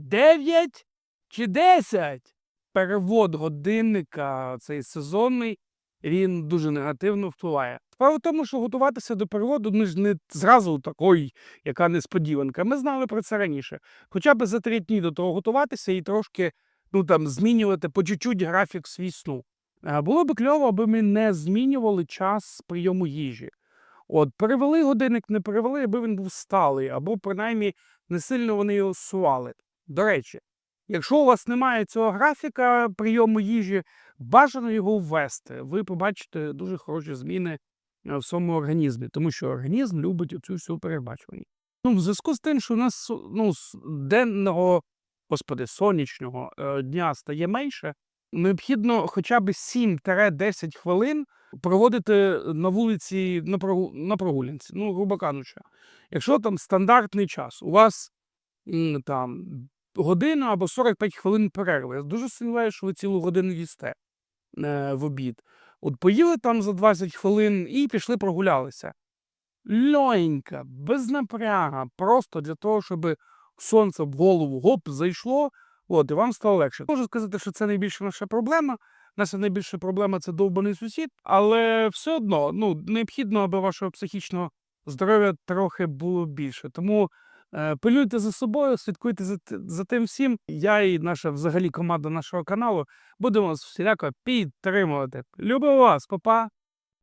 9 чи 10. Перевод годинника цей сезонний він дуже негативно впливає. Справа в тому, що готуватися до переводу ми ж не зразу такої, яка несподіванка. Ми знали про це раніше. Хоча б за три дні до того готуватися і трошки ну там змінювати по чуть-чуть графік свій сну. Е, Було б кльово, аби ми не змінювали час прийому їжі. От, перевели годинник, не перевели, аби він був сталий, або принаймні не сильно вони його сували. До речі, якщо у вас немає цього графіка прийому їжі, бажано його ввести. Ви побачите дуже хороші зміни е, в своєму організмі, тому що організм любить оцю всю передбачуваність. Ну, в зв'язку з тим, що у нас ну, денного, господи, сонячного е, дня стає менше, необхідно хоча б 7-10 хвилин проводити на вулиці на, на прогулянці. Ну, грубо кажучи, якщо там стандартний час, у вас там година або 45 хвилин перерви. Я дуже сумніваюся, що ви цілу годину їсте е, в обід. От поїли там за 20 хвилин і пішли прогулялися. Льонька, без напряга, просто для того, щоб сонце в голову гоп зайшло, от, і вам стало легше. Можу сказати, що це найбільша наша проблема. Наша найбільша проблема це довбаний сусід, але все одно ну, необхідно, аби вашого психічного здоров'я трохи було більше. Тому е, пильнуйте за собою, слідкуйте за, за тим всім. Я і наша взагалі команда нашого каналу будемо вас всіляко підтримувати. Любимо вас, па-па!